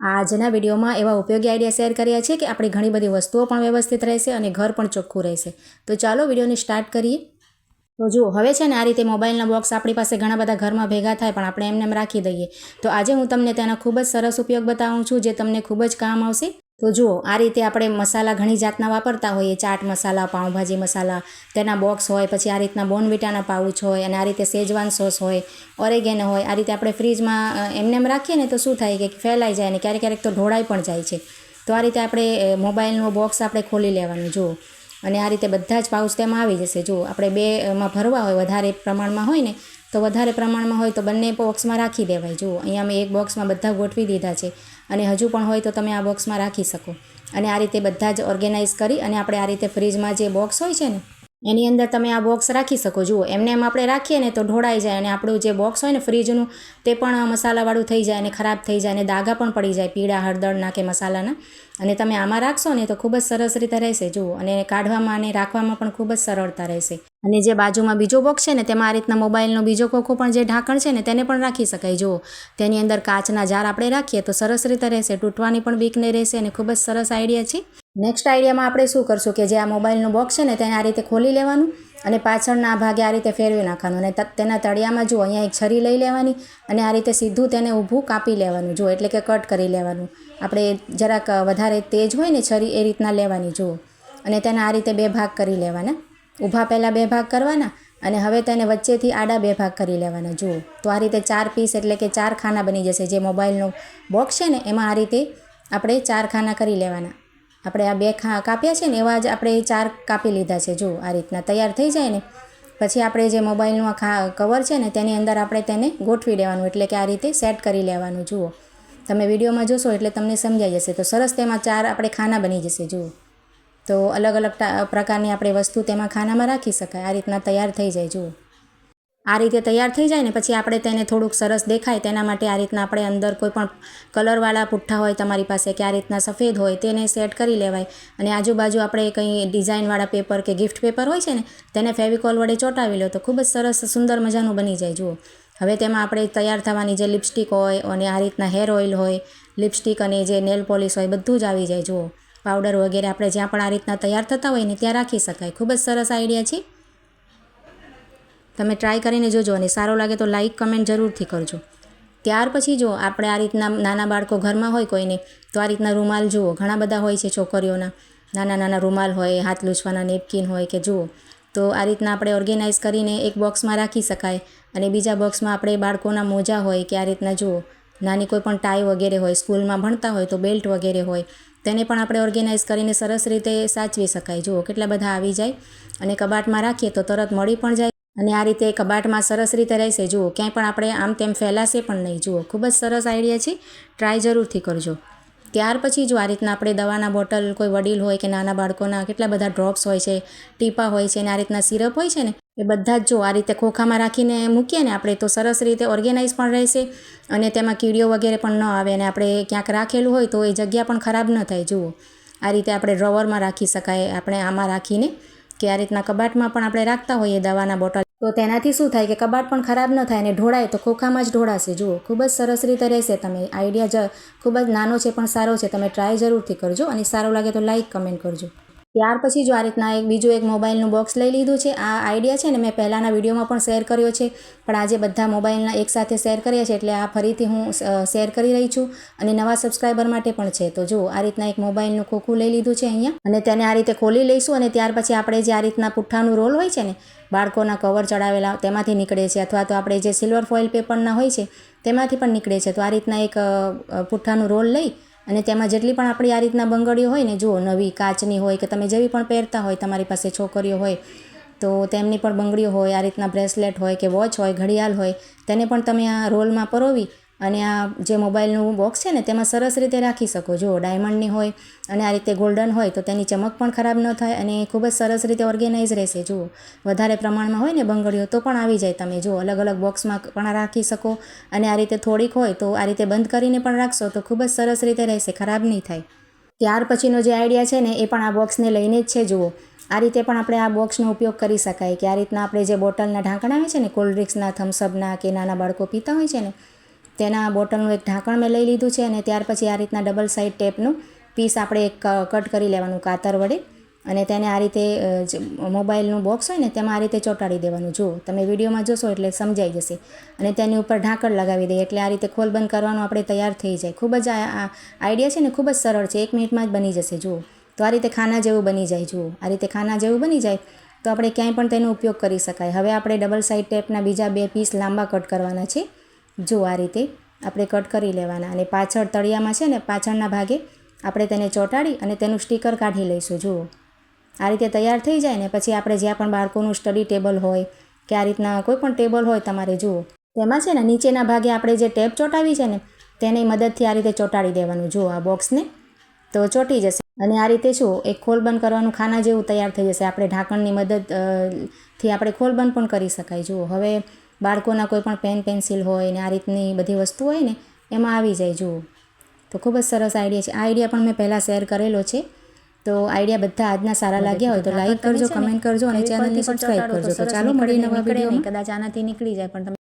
આજના વિડીયોમાં એવા ઉપયોગી આઈડિયા શેર કર્યા છે કે આપણી ઘણી બધી વસ્તુઓ પણ વ્યવસ્થિત રહેશે અને ઘર પણ ચોખ્ખું રહેશે. તો ચાલો વિડીયોને સ્ટાર્ટ કરીએ. તો જુઓ, હવે છે ને આ રીતે મોબાઈલના બોક્સ આપણી પાસે ઘણા બધા ઘરમાં ભેગા થાય પણ આપણે એમને એમ રાખી દઈએ. તો આજે હું તમને તેના ખૂબ જ સરસ ઉપયોગ બતાવું છું જે તમને ખૂબ જ કામ આવશે. તો જુઓ, આ રીતે આપણે મસાલા ઘણી જાતના વાપરતા હોઈએ. ચાટ મસાલા, પાઉંભાજી મસાલા, તેના બોક્સ હોય, પછી આ રીતના બોનવિટાના પાઉચ હોય, અને આ રીતે શેજવાન સોસ હોય, ઓરેગેનો હોય, આ રીતે આપણે ફ્રીજમાં એમને એમ રાખીએ ને તો શું થાય કે ફેલાઈ જાય ને ક્યારેક ક્યારેક તો ઢોળાઈ પણ જાય છે. તો આ રીતે આપણે મોબાઈલનો બોક્સ આપણે ખોલી લેવાનું, જુઓ. અને આ રીતે બધા જ પાઉચ તેમાં આવી જશે. જુઓ, આપણે બે માં ભરવા હોય, વધારે પ્રમાણમાં હોય ને, તો વધારે પ્રમાણમાં હોય તો બંને બોક્સમાં રાખી દેવાય. જુઓ, અહીંયા મેં એક બોક્સમાં બધા ગોઠવી દીધા છે. અને હજુ પણ હોય તો તમે આ બોક્સમાં રાખી શકો. અને આ રીતે બધા જ ઓર્ગેનાઇઝ કરી અને આપણે આ રીતે ફ્રીજમાં જે બોક્સ હોય છે ને, એની અંદર તમે આ બોક્સ રાખી શકો. જુઓ, એમને એમ આપણે રાખીએ ને તો ઢોળાઈ જાય અને આપણું જે બોક્સ હોય ને ફ્રીજનું, તે પણ મસાલાવાળું થઈ જાય અને ખરાબ થઈ જાય અને દાગા પણ પડી જાય પીળા, હળદરના કે મસાલાના. અને તમે આમાં રાખશો ને તો ખૂબ જ સરસ રીતે રહેશે. જુઓ, અને કાઢવામાં અને રાખવામાં પણ ખૂબ જ સરળતા રહેશે. અને જે બાજુમાં બીજો બોક્સ છે ને, તેમાં આ રીતના મોબાઈલનો બીજો ખોખો પણ જે ઢાંકણ છે ને, તેને પણ રાખી શકાય. જુઓ, તેની અંદર કાચના જાર આપણે રાખીએ તો સરસ રીતે રહેશે, તૂટવાની પણ બીક નહીં રહેશે અને ખૂબ જ સરસ આઈડિયા છે. નેક્સ્ટ આઈડિયામાં આપણે શું કરશું કે જે આ મોબાઈલનું બોક્સ છે ને, તેને આ રીતે ખોલી લેવાનું અને પાછળના ભાગે આ રીતે ફેરવી નાખવાનું અને તેના તળિયામાં જુઓ, અહીંયા એક છરી લઈ લેવાની અને આ રીતે સીધું તેને ઊભું કાપી લેવાનું. જુઓ, એટલે કે કટ કરી લેવાનું. આપણે જરાક વધારે તેજ હોય ને, છરી એ રીતના લેવાની. જુઓ, અને તેના આ રીતે બે ભાગ કરી લેવાના. ઊભા પહેલાં બે ભાગ કરવાના અને હવે તેને વચ્ચેથી આડા બે ભાગ કરી લેવાના. જુઓ, તો આ રીતે ચાર પીસ એટલે કે ચાર ખાના બની જશે. જે મોબાઈલનો બોક્સ છે ને, એમાં આ રીતે આપણે ચાર ખાના કરી લેવાના. આપણે આ બે ખા કાપ્યા છે ને, એવા જ આપણે ચાર કાપી લીધા છે. જુઓ, આ રીતના તૈયાર થઈ જાય ને, પછી આપણે જે મોબાઈલનું આ ખા કવર છે ને, તેની અંદર આપણે તેને ગોઠવી દેવાનું. એટલે કે આ રીતે સેટ કરી લેવાનું. જુઓ, તમે વિડીયોમાં જોશો એટલે તમને સમજાઈ જશે. તો સરસ તેમાં ચાર આપણે ખાના બની જશે. જુઓ તો અલગ અલગ પ્રકારની આપણે વસ્તુ તેમાં ખાનામાં રાખી શકાય. આ રીતના તૈયાર થઈ જાય, જુઓ. આ રીતે તૈયાર થઈ જાય ને પછી આપણે તેને થોડુંક સરસ દેખાય તેના માટે આ રીતના આપણે અંદર કોઈ પણ કલરવાળા પુઠ્ઠા હોય તમારી પાસે કે આ રીતના સફેદ હોય તેને સેટ કરી લેવાય. અને આજુબાજુ આપણે કંઈ ડિઝાઇનવાળા પેપર કે ગિફ્ટ પેપર હોય છે ને તેને ફેવિકોલ વડે ચોંટાવી લો તો ખૂબ જ સરસ સુંદર મજાનું બની જાય, જુઓ. હવે તેમાં આપણે તૈયાર થવાની જે લિપસ્ટિક હોય અને આ રીતના હેર ઓઇલ હોય, લિપસ્ટિક અને જે નેલ પોલિશ હોય બધું જ આવી જાય, જુઓ. પાવડર વગેરે આપણે જ્યાં પણ આ રીતના તૈયાર થતા હોય ને ત્યાં રાખી શકાય. ખૂબ જ સરસ આઈડિયા છે. તમે ટ્રાય કરીને જોજો અને સારો લાગે તો લાઇક કમેન્ટ જરૂરથી કરજો. ત્યાર પછી જો આપણે આ રીતના નાના બાળકો ઘરમાં હોય કોઈને, તો આ રીતના રૂમાલ જુઓ. ઘણા બધા હોય છે છોકરીઓના. નાના નાના રૂમાલ હોય, હાથ લૂછવાના નેપકિન હોય કે જુઓ. તો આ રીતના આપણે ઓર્ગેનાઇઝ કરીને એક બોક્સમાં રાખી શકાય અને બીજા બોક્સમાં આપણે બાળકોના મોજા હોય કે આ રીતના જુઓ. નાની કોઈ પણ ટાઈ વગેરે હોય, સ્કૂલમાં ભણતા હોય તો બેલ્ટ વગેરે હોય. તેને પણ આપણે ઓર્ગેનાઇઝ કરીને સરસ રીતે સાચવી શકાય. જુઓ, કેટલા બધા આવી જાય અને કબાટમાં રાખીએ તો તરત મળી પણ જાય અને આ રીતે કબાટમાં સરસ રીતે રહેશે. જુઓ, ક્યાંય પણ આપણે આમ તેમ ફેલાશે પણ નહીં. જુઓ, ખૂબ જ સરસ આઈડિયા છે. ટ્રાય જરૂરથી કરજો. ત્યાર પછી જો આ રીતના આપણે દવાના બોટલ, કોઈ વડીલ હોય કે નાના બાળકોના કેટલા બધા ડ્રોપ્સ હોય છે, ટીપા હોય છે અને આ રીતના સિરપ હોય છે ને એ બધા જ જો આ રીતે ખોખામાં રાખીને મૂકીએ ને આપણે તો સરસ રીતે ઓર્ગેનાઇઝ પણ રહેશે અને તેમાં કીડીઓ વગેરે પણ ન આવે અને આપણે ક્યાંક રાખેલું હોય તો એ જગ્યા પણ ખરાબ ન થાય, જુઓ. આ રીતે આપણે ડ્રોવરમાં રાખી શકાય, આપણે આમાં રાખીને કે આ રીતના કબાટમાં પણ આપણે રાખતા હોઈએ દવાના બોટલ. તો તેનાથી શું થાય કે કબાટ પણ ખરાબ ન થાય અને ઢોળાય તો ખોખામાં જ ઢોળાશે, જુઓ. ખૂબ જ સરસ રીતે રહેશે તમે. આઈડિયા જ ખૂબ જ નાનો છે પણ સારો છે. તમે ટ્રાય જરૂરથી કરજો અને સારો લાગે તો લાઇક કમેન્ટ કરજો. ત્યાર પછી જો આ રીતના એક બીજું એક મોબાઈલનું બોક્સ લઈ લીધું છે, આ આઈડિયા છે ને મેં પહેલાંના વિડીયોમાં પણ શેર કર્યો છે, પણ આજે બધા મોબાઈલના એકસાથે શેર કર્યા છે એટલે આ ફરીથી હું શેર કરી રહી છું અને નવા સબસ્ક્રાઈબર માટે પણ છે. તો જુઓ, આ રીતના એક મોબાઈલનું ખોખું લઈ લીધું છે અહીંયા અને તેને આ રીતે ખોલી લઈશું અને ત્યાર પછી આપણે જે આ રીતના પુઠ્ઠાનું રોલ હોય છે ને, બાળકોના કવર ચડાવેલા તેમાંથી નીકળે છે અથવા તો આપણે જે સિલ્વર ફોઇલ પેપરના હોય છે તેમાંથી પણ નીકળે છે. તો આ રીતના એક પુઠ્ઠાનું રોલ લઈ અને તેમાં જેટલી પણ આપણી આ રીતના બંગડીઓ હોય ને, જુઓ, નવી કાચની હોય કે તમે જેવી પણ પહેરતા હોય, તમારી પાસે છોકરીઓ હોય, તો તેમની પણ બંગડીઓ હોય, આ રીતના બ્રેસલેટ હોય કે વોચ હોય, ઘડિયાળ હોય, તેને પણ તમે આ રોલમાં પરોવી અને આ જે મોબાઈલનું બોક્સ છે ને, તેમાં સરસ રીતે રાખી શકો. જુઓ ડાયમંડની હોય અને આ રીતે ગોલ્ડન હોય, તો તેની ચમક પણ ખરાબ ન થાય અને ખૂબ જ સરસ રીતે ઓર્ગેનાઇઝ રહેશે. જુઓ વધારે પ્રમાણમાં હોય ને બંગડીઓ, તો પણ આવી જાય તમે. જુઓ અલગ અલગ બોક્સમાં પણ રાખી શકો અને આ રીતે થોડીક હોય, તો આ રીતે બંધ કરીને પણ રાખશો, તો ખૂબ જ સરસ રીતે રહેશે, ખરાબ નહીં થાય. ત્યાર પછીનો જે આઈડિયા છે ને, એ પણ આ બોક્સને લઈને જ છે, જુઓ. આ રીતે પણ આપણે આ બોક્સનો ઉપયોગ કરી શકાય કે આ રીતના આપણે જે બોટલના ઢાંકણા હોય છે ને કોલ્ડ ડ્રિંક્સના થમ્સઅપના કે નાના બાળકો પીતા હોય છે ને તેના બોટલનું એક ઢાંકણ મેં લઈ લીધું છે અને ત્યાર પછી આ રીતના ડબલ સાઇડ ટેપનું પીસ આપણે એક કટ કરી લેવાનું કાતર વડે. અને તેને આ રીતે મોબાઈલનું બોક્સ હોય ને તેમાં આ રીતે ચોંટાડી દેવાનું. જુઓ, તમે વિડીયોમાં જોશો એટલે સમજાઈ જશે. અને તેની ઉપર ઢાંકણ લગાવી દઈએ એટલે આ રીતે ખોલ બંધ કરવાનું આપણે તૈયાર થઈ જાય. ખૂબ જ આ આઈડિયા છે ને ખૂબ જ સરળ છે. એક મિનિટમાં જ બની જશે. જુઓ, તો આ રીતે ખાના જેવું બની જાય. જુઓ, આ રીતે ખાના જેવું બની જાય, તો આપણે ક્યાંય પણ તેનો ઉપયોગ કરી શકાય. હવે આપણે ડબલ સાઇડ ટેપના બીજા બે પીસ લાંબા કટ કરવાના છે. જો આ રીતે આપણે કટ કરી લેવાના અને પાછળ તળિયામાં છે ને પાછળના ભાગે આપણે તેને ચોંટાડી અને તેનું સ્ટીકર કાઢી લઈશું, જુઓ. આ રીતે તૈયાર થઈ જાય ને પછી આપણે જ્યાં પણ બાળકોનું સ્ટડી ટેબલ હોય કે આ રીતના કોઈ પણ ટેબલ હોય તમારે, જુઓ. તેમાં છે ને નીચેના ભાગે આપણે જે ટેપ ચોંટાવી છે ને તેની મદદથી આ રીતે ચોંટાડી દેવાનું, જુઓ આ બોક્સને. તો ચોંટી જશે. અને આ રીતે શું, એક ખોલ બંધ કરવાનું ખાના જેવું તૈયાર થઈ જશે. આપણે ઢાંકણની મદદથી આપણે ખોલ બંધ પણ કરી શકાય, જુઓ. હવે બાળકોના કોઈ પણ પેન પેન્સિલ હોય ને આ રીતની બધી વસ્તુ હોય ને એમાં આવી જાય જુઓ. તો ખૂબ જ સરસ આઈડિયા છે. આ આઈડિયા પણ મેં પહેલાં શેર કરેલો છે. તો આઈડિયા બધા આજના સારા લાગ્યા હોય તો લાઈક કરજો કમેન્ટ કરજો અને ચેનલને સબસ્ક્રાઈબ કરજો. તો ચાલો મળીએ નવા વિડીયોમાં. કદાચ આનાથી નીકળી જાય પણ